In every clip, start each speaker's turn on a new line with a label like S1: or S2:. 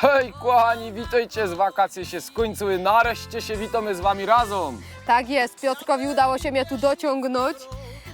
S1: Hej, kochani, witajcie z wakacji się skończyły. Nareszcie się witamy z wami razem.
S2: Tak jest, Piotrkowi udało się mnie tu dociągnąć,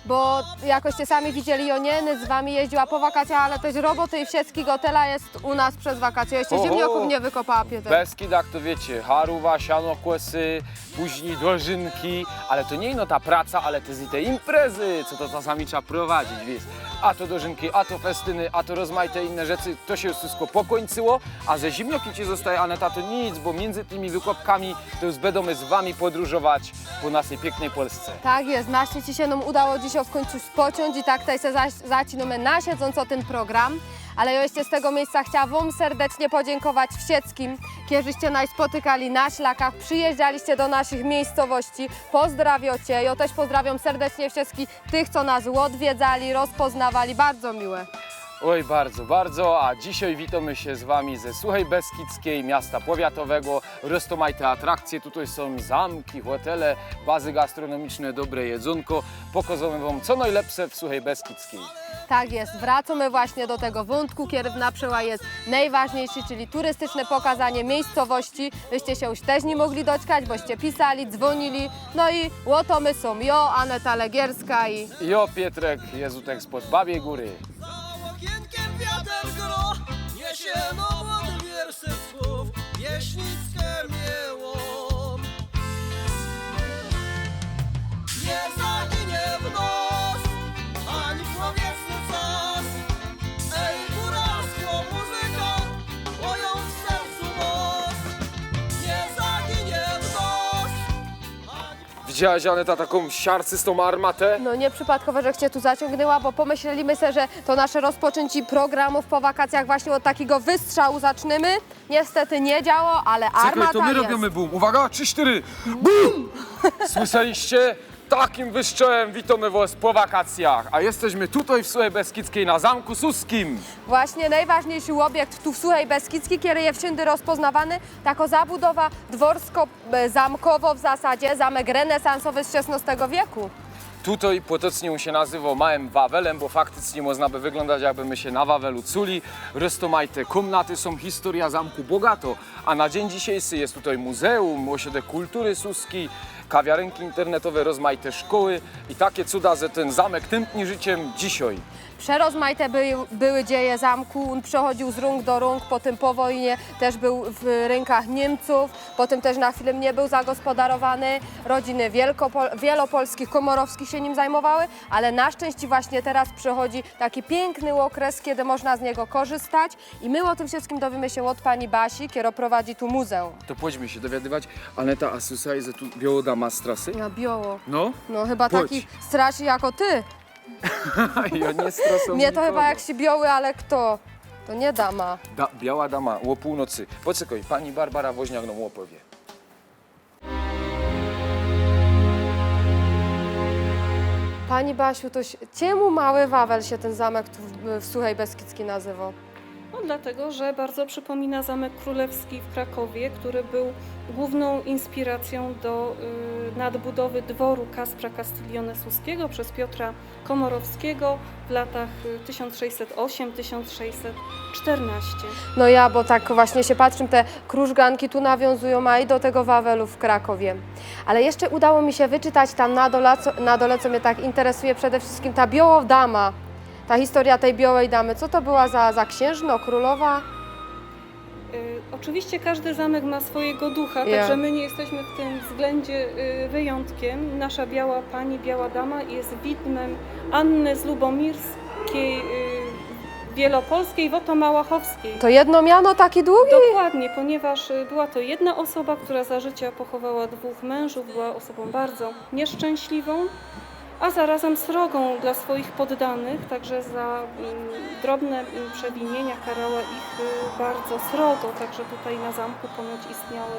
S2: bo jakoście sami widzieli, Jonieny z wami jeździła po wakacjach, ale też roboty i wszystkich hotela jest u nas przez wakacje. Jeszcze
S1: Oho.
S2: ziemniaków nie wykopała Piotr.
S1: Beskid, to wiecie, haruwa, siano, kłesy, później dożynki, ale to nie ino ta praca, ale to i te imprezy, co to czasami trzeba prowadzić, wiesz. A to dożynki, a to festyny, a to rozmaite inne rzeczy, to się już wszystko pokończyło, a ze zimnioki ci zostaje Aneta to nic, bo między tymi wykopkami to już będziemy z wami podróżować po naszej pięknej Polsce.
S2: Tak jest, naście ci się nam udało dzisiaj w końcu spociąć i tak tutaj se zaś- zaczynamy na siedząco ten program. Ale ja jeszcze z tego miejsca chciałam serdecznie podziękować wszystkim, którzyście nas spotykali na szlakach, przyjeżdżaliście do naszych miejscowości, pozdrawiacie. Ja też pozdrawiam serdecznie wszystkich tych, co nas odwiedzali, rozpoznawali, bardzo miłe.
S1: Oj, bardzo, bardzo, a dzisiaj witamy się z Wami ze Suchej Beskidzkiej, miasta powiatowego. Roztomajte atrakcje, tutaj są zamki, hotele, bazy gastronomiczne, dobre jedzonko. Pokażemy Wam co najlepsze w Suchej Beskidzkiej.
S2: Tak jest, wracamy właśnie do tego wątku, który w Naprzyła jest najważniejszy, czyli turystyczne pokazanie miejscowości. Wyście się już też nie mogli doczekać, boście pisali, dzwonili. No i łoto my są, jo, Aneta Legierska i
S1: Jo, Pietrek, Jezutek spod Babiej Góry.
S3: Niesie no
S1: Widziałaś, Aneta, taką siarcystą armatę?
S2: no nieprzypadkowo, że cię tu zaciągnęła, bo pomyśleliśmy sobie, że to nasze rozpoczęcie programów po wakacjach właśnie od takiego wystrzału zaczniemy. Niestety nie działo, ale armata jest.
S1: bum. Uwaga, 3-4. BUM! Słyszeliście? Takim wyszczołem witamy Was po wakacjach. A jesteśmy tutaj w Suchej Beskidzkiej na Zamku Suskim.
S2: Właśnie najważniejszy obiekt tu w Suchej Beskidzkiej, który jest wszędzie rozpoznawany, jako zabudowa dworsko-zamkowo w zasadzie, zamek renesansowy z XVI wieku.
S1: Tutaj potocznie się nazywał Małym Wawelem, bo faktycznie można by wyglądać jakby my się na Wawelu culi. Roztomajte komnaty są historia zamku bogato, a na dzień dzisiejszy jest tutaj muzeum, ośrodek kultury suskiej, kawiarenki internetowe, rozmaite szkoły i takie cuda, że ten zamek tętni życiem dzisiaj.
S2: Przerozmaite były, były dzieje zamku, on przechodził z rąk do rąk, potem po wojnie też był w rękach Niemców, potem też na chwilę nie był zagospodarowany, rodziny wielopolskich, komorowskich się nim zajmowały, ale na szczęście właśnie teraz przychodzi taki piękny okres, kiedy można z niego korzystać i my o tym wszystkim dowiemy się od pani Basi, która prowadzi tu muzeum.
S1: To pójdźmy się dowiadywać. Aneta, a słyszałeś, że tu białodama z trasy?
S2: Ja bioło.
S1: No,
S2: No chyba
S1: Chodź.
S2: taki straszy jako ty.
S1: i on nie strasą
S2: Mnie to
S1: nikogo.
S2: chyba jak się bioły, ale kto? To nie dama.
S1: Da, biała dama, o północy. Poczekaj, pani Barbara Woźniak nam opowie.
S2: Pani Basiu, to się- czemu Mały Wawel się ten zamek tu w, w Suchej Beskidzkiej nazywał?
S4: No, dlatego, że bardzo przypomina Zamek Królewski w Krakowie, który był główną inspiracją do y, nadbudowy dworu Kaspra Castiglione Suskiego przez Piotra Komorowskiego w latach y, 1608-1614.
S2: No ja, bo tak właśnie się patrzę, te krużganki tu nawiązują, a i do tego Wawelu w Krakowie. Ale jeszcze udało mi się wyczytać tam na dole, na dole, co mnie tak interesuje, przede wszystkim ta Białodama. Ta historia tej Białej Damy, co to była za, za księżno, królowa?
S4: Y, Oczywiście każdy zamek ma swojego ducha,
S2: Ja.
S4: także my nie jesteśmy w tym względzie y, wyjątkiem. Nasza biała pani, biała dama jest widmem Anny z Lubomirskiej, y, Wielopolskiej, Wotomałachowskiej.
S2: To jedno miano taki długi?
S4: Dokładnie, ponieważ y, była to jedna osoba, która za życia pochowała dwóch mężów, była osobą bardzo nieszczęśliwą, a zarazem srogą dla swoich poddanych, także za mm, drobne mm, przewinienia karała ich y, bardzo srogo, także tutaj na zamku ponoć istniały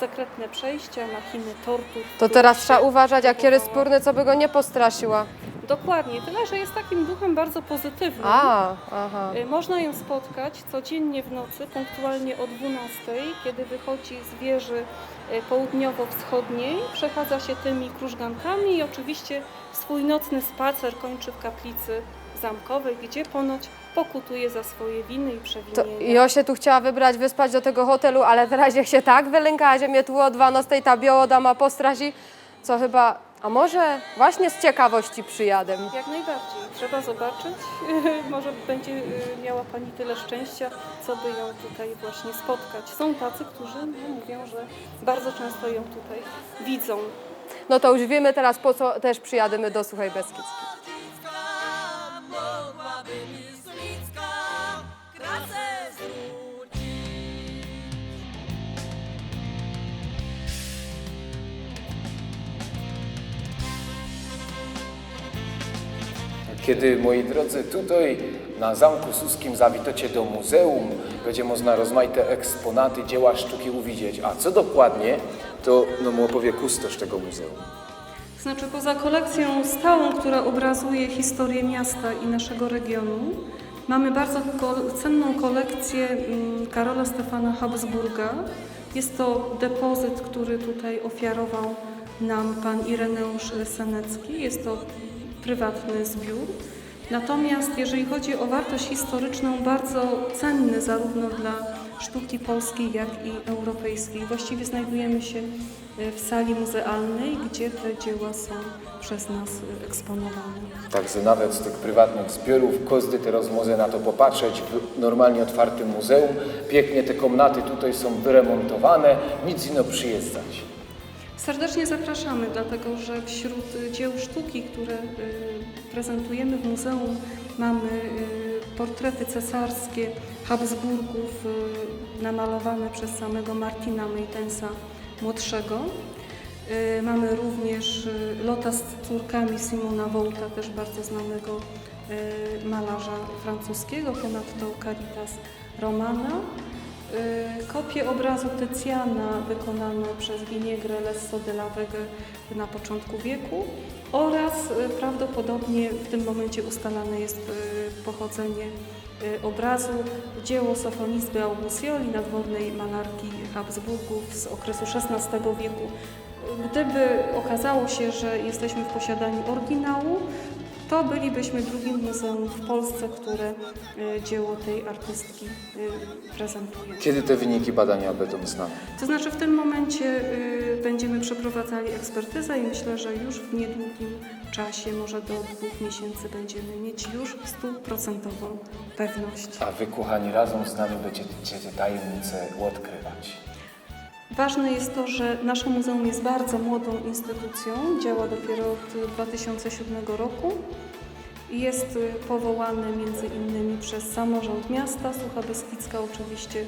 S4: sekretne przejścia, machiny tortur.
S2: To teraz trzeba uważać, jak kiery spórny, co by go nie postraszyła.
S4: Dokładnie, tyle, że jest takim duchem bardzo pozytywnym.
S2: A, aha.
S4: Y, Można ją spotkać codziennie w nocy, punktualnie o 12, kiedy wychodzi z wieży y, południowo-wschodniej, przechadza się tymi krużgankami i oczywiście swój nocny spacer kończy w kaplicy zamkowej, gdzie ponoć pokutuje za swoje winy i
S2: To
S4: przewinienia.
S2: ja się tu chciała wybrać, wyspać do tego hotelu, ale teraz jak się tak wylękała, że mnie tu od 12 ta biała dama postrazi, co chyba, a może właśnie z ciekawości przyjadę.
S4: Jak najbardziej. Trzeba zobaczyć. Może będzie y, miała Pani tyle szczęścia, co by ją tutaj właśnie spotkać. Są tacy, którzy no, mówią, że bardzo często ją tutaj widzą.
S2: No to już wiemy teraz po co też przyjadymy do Suchej Beskidzkiej.
S3: Mogłaby Myslicka krasę
S1: Kiedy, moi drodzy, tutaj na Zamku Suskim zawitocie do muzeum, będzie można rozmaite eksponaty dzieła sztuki uwidzieć. A co dokładnie, to no mu opowie kustosz tego muzeum.
S4: Znaczy poza kolekcją stałą, która obrazuje historię miasta i naszego regionu, mamy bardzo cenną kolekcję mm, Karola Stefana Habsburga. Jest to depozyt, który tutaj ofiarował nam pan Ireneusz Senecki. Jest to prywatny zbiór. Natomiast jeżeli chodzi o wartość historyczną, bardzo cenny zarówno dla sztuki polskiej, jak i europejskiej. Właściwie znajdujemy się e, w sali muzealnej, gdzie te dzieła są przez nas e, eksponowane.
S1: Także nawet z tych prywatnych zbiorów kozdy teraz może na to popatrzeć w normalnie otwartym muzeum. Pięknie te komnaty tutaj są wyremontowane, nic ino przyjeżdżać.
S4: Serdecznie zapraszamy, dlatego że wśród dzieł sztuki, które y, prezentujemy w muzeum, mamy y, portrety cesarskie Habsburgów y, namalowane przez samego Martina Meitensa młodszego. Mamy również Lota z córkami Simona Wołta, też bardzo znanego malarza francuskiego, ponadto Caritas Romana. Y, Kopię obrazu Tycjana wykonane przez Viniegrę Lesso de la Vega na początku wieku oraz y, prawdopodobnie w tym momencie ustalane jest y, pochodzenie obrazu dzieło Sofonisby Augusjoli, nadwornej malarki Habsburgów z okresu XVI wieku. Gdyby okazało się, że jesteśmy w posiadaniu oryginału, to bylibyśmy drugim muzeum w Polsce, które y, dzieło tej artystki y, prezentuje.
S1: Kiedy te wyniki badania będą znane?
S4: To znaczy w tym momencie y, będziemy przeprowadzali ekspertyzę i myślę, że już w niedługim czasie, może do dwóch miesięcy będziemy mieć już stuprocentową pewność.
S1: A wy, kochani, razem z nami będziecie te tajemnice odkrywać.
S4: Ważne jest to, że nasze muzeum jest bardzo młodą instytucją, działa dopiero od 2007 roku jest y, powołany między innymi przez samorząd miasta Sucha Beskidzka, oczywiście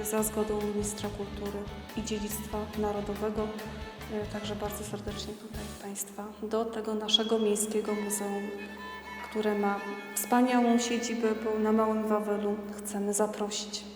S4: y, za zgodą ministra kultury i dziedzictwa narodowego. Y, Także bardzo serdecznie tutaj Państwa do tego naszego miejskiego muzeum, które ma wspaniałą siedzibę, bo na Małym Wawelu chcemy zaprosić.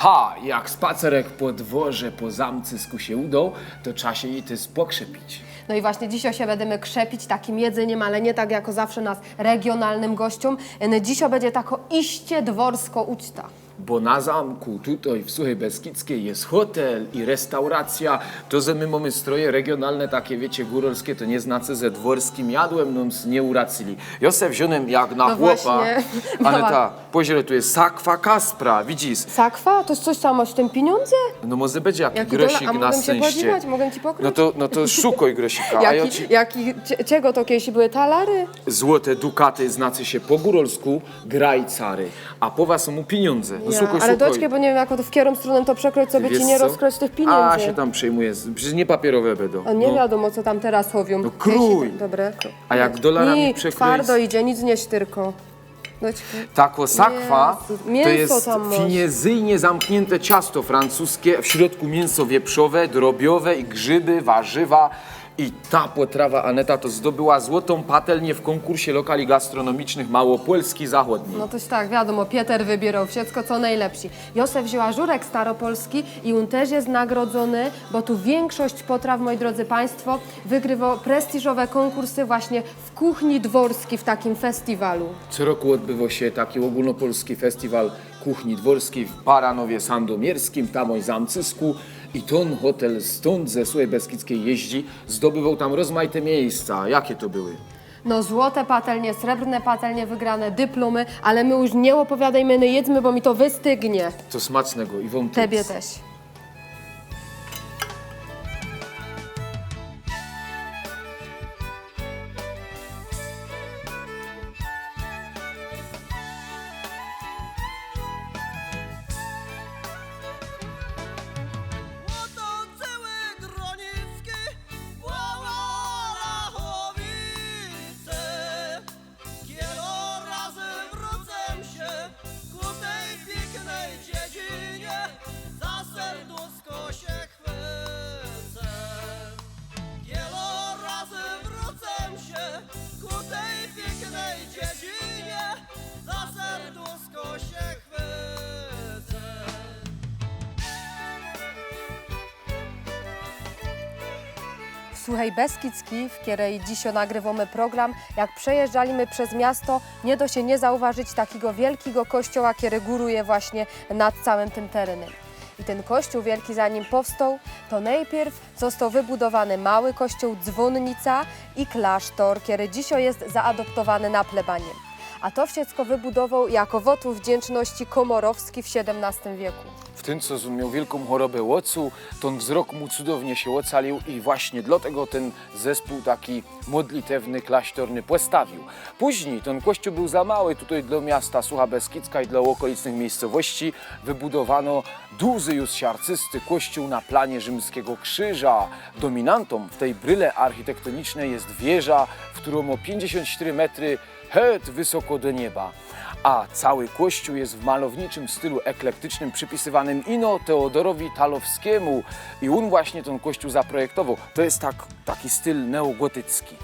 S1: Ha, jak spacerek po dworze, po zamcysku się udał, to czasie i ty pokrzepić.
S2: No i właśnie dzisiaj się będziemy krzepić takim jedzeniem, ale nie tak jako zawsze nas regionalnym gościom. Dzisiaj będzie tako iście dworsko uczta.
S1: Bo na zamku tutaj w Suchej Beskidzkiej jest hotel i restauracja. To, że my mamy stroje regionalne, takie wiecie, góralskie, to nie znaczy, że dworskim jadłem nas nie uracili. Ja se wziąłem jak na
S2: No
S1: chłopa.
S2: właśnie.
S1: Ale ta, poziele, tu jest sakwa kaspra, widzisz?
S2: Sakwa? To jest coś samo z tym pieniądze?
S1: No może będzie jaki
S2: Jaki
S1: grosik
S2: dolar? A
S1: na
S2: mogę się
S1: szczęście.
S2: podziwiać? Mogę ci pokryć?
S1: No to, no to szukaj grosika, a ja
S2: Jaki,
S1: ci...
S2: jaki, cie- czego to kiedyś były talary?
S1: Złote dukaty znaczy się po góralsku graj cary, a po was są mu pieniądze. No szukaj,
S2: ale doczkę, bo nie wiem, jak to w kierą stronę to przekroć, co by
S1: Wiesz
S2: ci nie
S1: co?
S2: rozkroć tych pieniędzy.
S1: A, się tam przejmuje. Przecież nie papierowe będą.
S2: A nie
S1: No.
S2: wiadomo, co tam teraz chowią.
S1: No krój.
S2: Dobre.
S1: A jak dolarami
S2: Nie,
S1: przekroić...
S2: twardo idzie, nic nie sztyrko. Doczkę.
S1: Tako sakwa
S2: Jezu,
S1: to
S2: mięso
S1: jest
S2: tam masz.
S1: finezyjnie zamknięte ciasto francuskie, w środku mięso wieprzowe, drobiowe i grzyby, warzywa I ta potrawa Aneta to zdobyła złotą patelnię w konkursie lokali gastronomicznych Małopolski Zachodni.
S2: No toś tak, wiadomo, Pieter wybierał wszystko, co najlepsi. Józef wzięła żurek staropolski i on też jest nagrodzony, bo tu większość potraw, moi drodzy Państwo, wygrywa prestiżowe konkursy właśnie w kuchni dworskiej w takim festiwalu.
S1: Co roku odbywa się taki ogólnopolski festiwal kuchni dworskiej w Baranowie Sandomierskim, tamoj Zamcysku. I ten hotel stąd ze Słuchaj Beskidzkiej jeździ, zdobywał tam rozmaite miejsca. Jakie to były?
S2: No złote patelnie, srebrne patelnie, wygrane dyplomy, ale my już nie opowiadajmy, no jedzmy, bo mi to wystygnie.
S1: To smacznego i wam
S2: Tebie też. Słuchaj, Beskidzki, w której dzisiaj nagrywamy program, jak przejeżdżaliśmy przez miasto, nie do się nie zauważyć takiego wielkiego kościoła, który góruje właśnie nad całym tym terenem. I ten kościół wielki, zanim powstał, to najpierw został wybudowany mały kościół, dzwonnica i klasztor, który dzisiaj jest zaadoptowany na plebanie. A to wszystko wybudował jako wotum wdzięczności Komorowski w XVII wieku.
S1: Tym, co miał wielką chorobę łocu, ten wzrok mu cudownie się ocalił i właśnie dlatego ten zespół taki modlitewny, klasztorny postawił. Później ten kościół był za mały tutaj dla miasta Sucha Beskidzka i dla okolicznych miejscowości. Wybudowano duży już siarcysty kościół na planie rzymskiego krzyża. Dominantą w tej bryle architektonicznej jest wieża, w którą o 54 metry het wysoko do nieba a cały kościół jest w malowniczym stylu eklektycznym przypisywanym ino Teodorowi Talowskiemu i on właśnie ten kościół zaprojektował. To jest tak, taki styl neogotycki.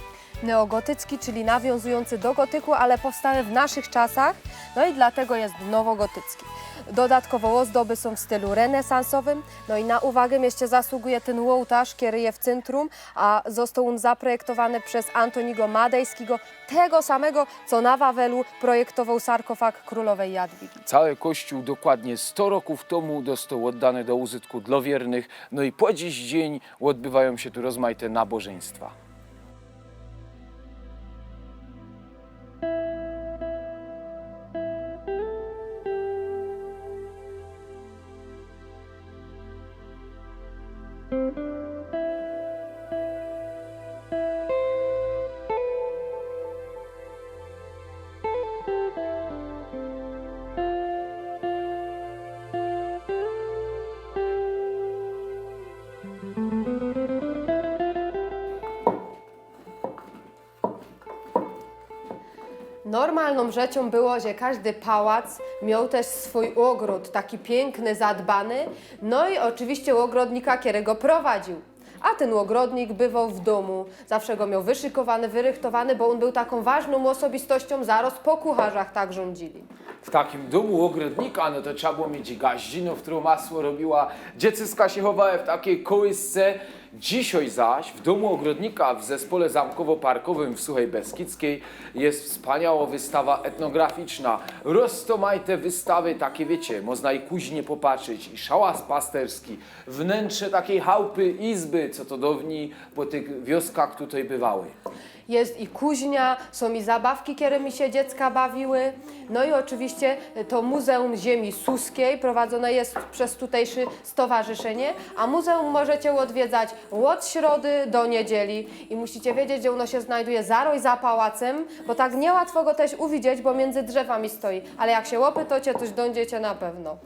S2: neogotycki, czyli nawiązujący do gotyku, ale powstały w naszych czasach, no i dlatego jest nowogotycki. Dodatkowo ozdoby są w stylu renesansowym, no i na uwagę jeszcze zasługuje ten ołtarz, który jest w centrum, a został on zaprojektowany przez Antoniego Madejskiego, tego samego, co na Wawelu projektował sarkofag królowej Jadwigi.
S1: Cały kościół dokładnie 100 roków temu został oddany do użytku dla wiernych, no i po dziś dzień odbywają się tu rozmaite nabożeństwa.
S2: Rzeczą było, że każdy pałac miał też swój ogród, taki piękny, zadbany, no i oczywiście ogrodnika, który go prowadził. A ten ogrodnik bywał w domu, zawsze go miał wyszykowany, wyrychtowany, bo on był taką ważną osobistością, zaraz po kucharzach tak rządzili.
S1: W takim domu ogrodnika, no to trzeba było mieć gaździno, w którą masło robiła. Dzieciska się chowały w takiej kołysce. Dzisiaj zaś w domu ogrodnika w zespole zamkowo-parkowym w Suchej Beskidzkiej jest wspaniała wystawa etnograficzna. Roztomajte wystawy, takie wiecie, można i kuźnie popatrzeć, i szałas pasterski, wnętrze takiej chałupy, izby, co to dawniej po tych wioskach tutaj bywały.
S2: Jest i kuźnia, są i zabawki, którymi się dziecka bawiły. No i oczywiście to Muzeum Ziemi Suskiej prowadzone jest przez tutejsze stowarzyszenie, a muzeum możecie odwiedzać od środy do niedzieli i musicie wiedzieć, że ono się znajduje zaroś za pałacem, bo tak niełatwo go też uwidzieć, bo między drzewami stoi. Ale jak się łopytocie, toś dojdziecie na pewno.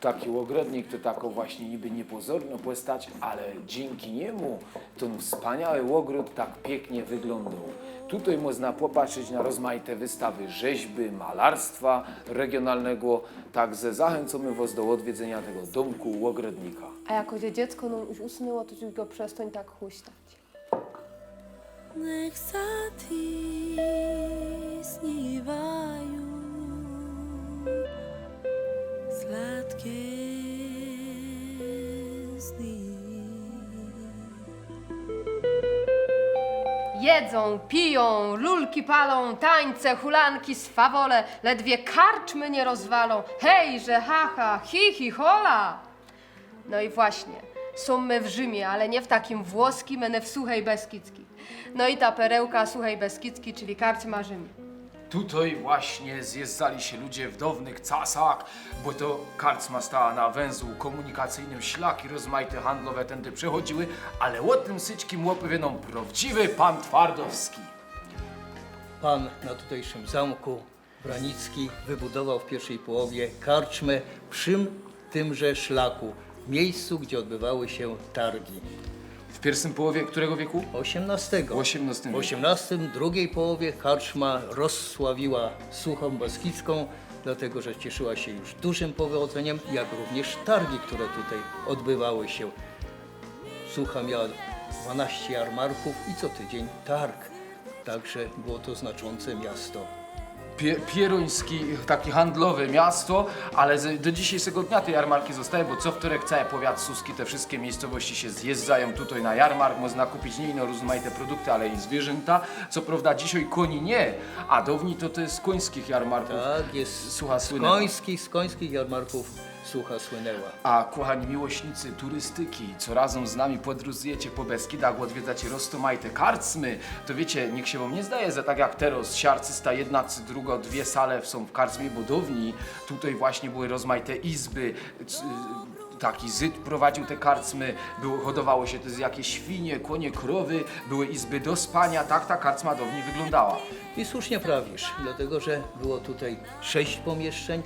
S1: Taki ogrodnik to taką właśnie niby niepozorną postać, ale dzięki niemu ten wspaniały ogród tak pięknie wyglądał. Tutaj można popatrzeć na rozmaite wystawy rzeźby, malarstwa regionalnego, także zachęcamy Was do odwiedzenia tego domku ogrodnika.
S2: A jako dziecko no już usnęło, to już go przestań tak huśtać.
S5: Niech za ti snivaju slatkie sny.
S2: Jedzą, piją, lulki palą, tańce, hulanki, swawole, ledwie karczmy nie rozwalą. Hej, że haha, hi, hi, hola! No i właśnie, są my w Rzymie, ale nie w takim włoskim, ale w Suchej Beskidzki. No i ta perełka Suchej Beskidzki, czyli karczma Rzym.
S1: Tutaj właśnie zjeżdżali się ludzie w dawnych czasach, bo to karcma stała na węzłu komunikacyjnym, szlaki rozmaite handlowe tędy przechodziły, ale o tym syćkim opowiedzą prawdziwy pan Twardowski.
S6: Pan na tutejszym zamku Branicki wybudował w pierwszej połowie karczmę przy tymże szlaku, miejscu, gdzie odbywały się targi.
S1: W pierwszym połowie którego wieku?
S6: XVIII.
S1: W XVIII
S6: W XVIII, drugiej połowie karczma rozsławiła Suchą Beskidzką, dlatego że cieszyła się już dużym powodzeniem, jak również targi, które tutaj odbywały się. Sucha miała 12 jarmarków i co tydzień targ. Także było to znaczące miasto.
S1: Pie, pieruński, takie handlowe miasto, ale z, do dzisiejszego dnia te jarmarki zostają, bo co wtorek cały powiat suski, te wszystkie miejscowości się zjeżdżają tutaj na jarmark, można kupić nie ino rozmaite produkty, ale i zwierzęta. Co prawda dzisiaj koni nie, a dawniej to to jest z końskich jarmarków.
S6: Tak, jest
S1: Sucha
S6: z końskich, z końskich jarmarków Sucha słynęła.
S1: A kochani miłośnicy turystyki, co razem z nami podróżujecie po Beskidach, odwiedzacie roztomajte karcmy, to wiecie, niech się wam nie zdaje, że tak jak teraz siarcysta jedna czy druga, dwie sale są w karczmie budowni, tutaj właśnie były rozmaite izby, c- taki Żyd prowadził te karczmy, było, hodowało się też jakieś świnie, konie, krowy, były izby do spania, tak ta karczma dawniej wyglądała.
S6: I słusznie prawisz, dlatego że było tutaj sześć pomieszczeń.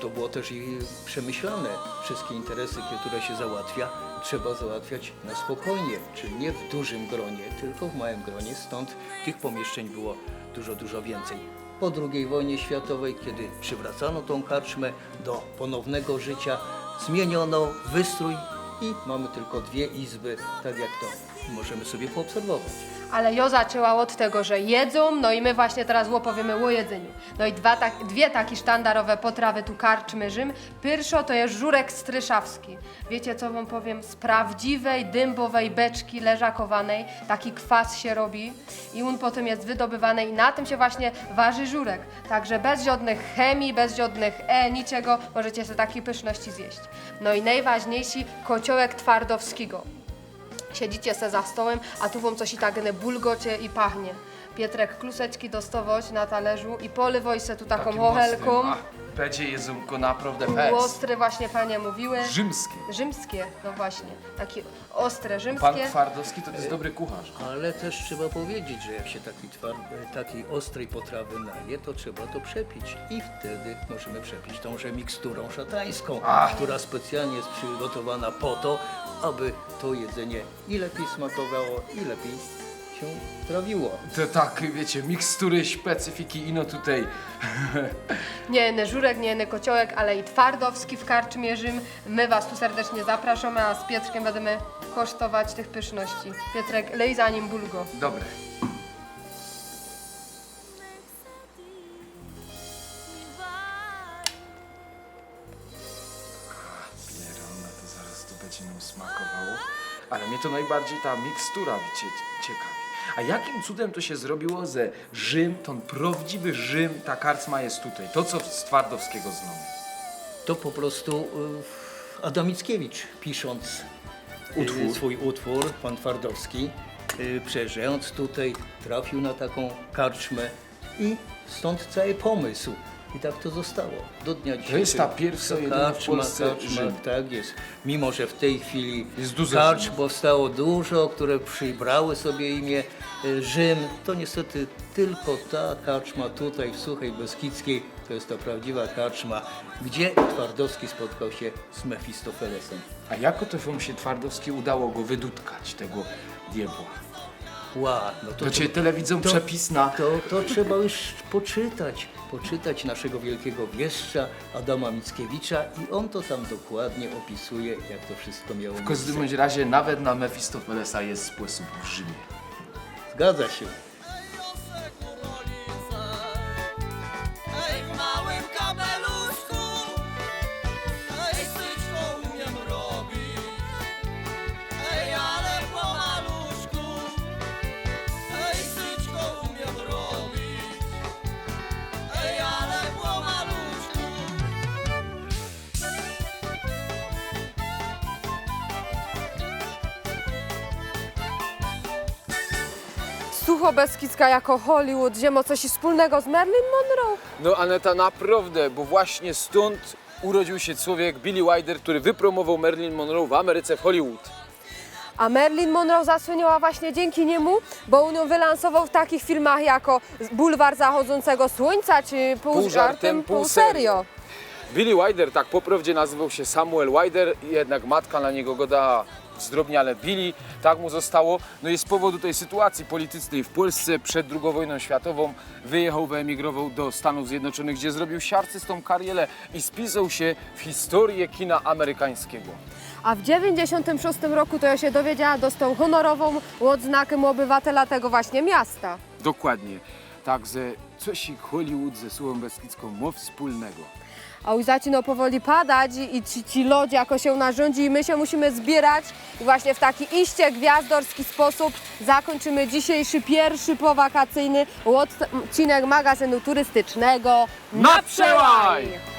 S6: To było też i przemyślane. Wszystkie interesy, które się załatwia, trzeba załatwiać na spokojnie, czyli nie w dużym gronie, tylko w małym gronie. Stąd tych pomieszczeń było dużo, dużo więcej. Po II wojnie światowej, kiedy przywracano tą karczmę do ponownego życia, zmieniono wystrój i mamy tylko dwie izby, tak jak to możemy sobie poobserwować.
S2: Ale jo zaczęła od tego, że jedzą, no i my właśnie teraz opowiemy o jedzeniu. No i dwa, tak, dwie takie sztandarowe potrawy tu karczmy Rzym. Pierwszo to jest żurek stryszawski. Wiecie co wam powiem? Z prawdziwej dębowej beczki leżakowanej taki kwas się robi i on potem jest wydobywany i na tym się właśnie waży żurek. Także bez żadnych chemii, bez żadnych e, niczego możecie sobie takiej pyszności zjeść. No i najważniejszy kociołek twardowskiego. Siedzicie se za stołem, a tu wam coś i tak ne bulgocie i pachnie. Pietrek kluseczki dostawać na talerzu i polywoj se tu taką
S1: Takim
S2: hochelką.
S1: mocnym, a, Będzie naprawdę fest.
S2: Ostry właśnie panie mówiły.
S1: Rzymskie.
S2: Rzymskie, no właśnie. Takie ostre
S1: Pan
S2: rzymskie.
S1: Twardowski to jest dobry kucharz.
S6: Ale też trzeba powiedzieć, że jak się takiej, twar- takiej ostrej potrawy naje, to trzeba to przepić. I wtedy możemy przepić tąże miksturą szatańską,
S1: Ach.
S6: która specjalnie jest przygotowana po to, aby to jedzenie i lepiej smakowało, i lepiej się trawiło.
S1: To tak, wiecie, mikstury, specyfiki, ino tutaj.
S2: Nie ne żurek, nie ne kociołek, ale i twardowski w karczmie Rzym. My was tu serdecznie zapraszamy, a z Pietrkiem będziemy kosztować tych pyszności. Pietrek, lej za nim bulgo.
S1: Dobre. To najbardziej ta mikstura wiecie, ciekawi. A jakim cudem to się zrobiło, że Rzym, ten prawdziwy Rzym, ta karcma jest tutaj? To, co z Twardowskiego znamy.
S6: To po prostu y, Adam Mickiewicz, pisząc y,
S1: Utwór.
S6: swój utwór, pan Twardowski, y, przejeżdżając tutaj, trafił na taką karczmę i stąd cały pomysł. I tak to zostało. Do dnia dzisiejszego.
S1: jest ta pierwsza, jedyna w Polsce
S6: karczma,
S1: Rzym.
S6: Tak jest. Mimo, że w tej chwili
S1: Jest dużo
S6: karcz
S1: Rzymów.
S6: powstało dużo, które przybrały sobie imię y, Rzym, to niestety tylko ta karczma tutaj w Suchej Beskidzkiej to jest ta prawdziwa karczma, gdzie Twardowski spotkał się z Mefistofelesem.
S1: A jako to wam się Twardowski udało go wydutkać, tego diabła?
S6: Ła, no to,
S1: To cię telewidzą
S6: to-
S1: przepisna.
S6: To, to trzeba już poczytać, poczytać naszego wielkiego wieszcza Adama Mickiewicza i on to tam dokładnie opisuje, jak to wszystko miało
S1: W
S6: miejsce.
S1: każdym bądź razie nawet na Mefistofelesa jest sposób w Rzymie.
S3: Zgadza się.
S2: Suchobeskidzka jako Hollywood, gdzie ma coś wspólnego z Marilyn Monroe.
S1: No Aneta, naprawdę, bo właśnie stąd urodził się człowiek Billy Wilder, który wypromował Marilyn Monroe w Ameryce, w Hollywood.
S2: A Marilyn Monroe zasłynęła właśnie dzięki niemu, bo on ją wylansował w takich filmach jako Bulwar Zachodzącego Słońca, czy Pół,
S1: Pół żartem, pół serio. Billy Wilder, tak po prawdzie nazywał się Samuel Wilder, jednak matka na niego go dała zdrobniale Billy, tak mu zostało. No i z powodu tej sytuacji politycznej w Polsce przed II wojną światową wyjechał, wyemigrował do Stanów Zjednoczonych, gdzie zrobił siarcystą karierę i spisał się w historię kina amerykańskiego.
S2: A w 96 roku to ja się dowiedziała, dostał honorową odznakę obywatela tego właśnie miasta.
S1: Dokładnie. Także coś Hollywood ze Słową Beskidzką ma wspólnego.
S2: A już zaczyna powoli padać i, ci, ci lodzie jako się narządzi i my się musimy zbierać i właśnie w taki iście gwiazdorski sposób zakończymy dzisiejszy pierwszy powakacyjny odcinek magazynu turystycznego
S1: Na przełaj!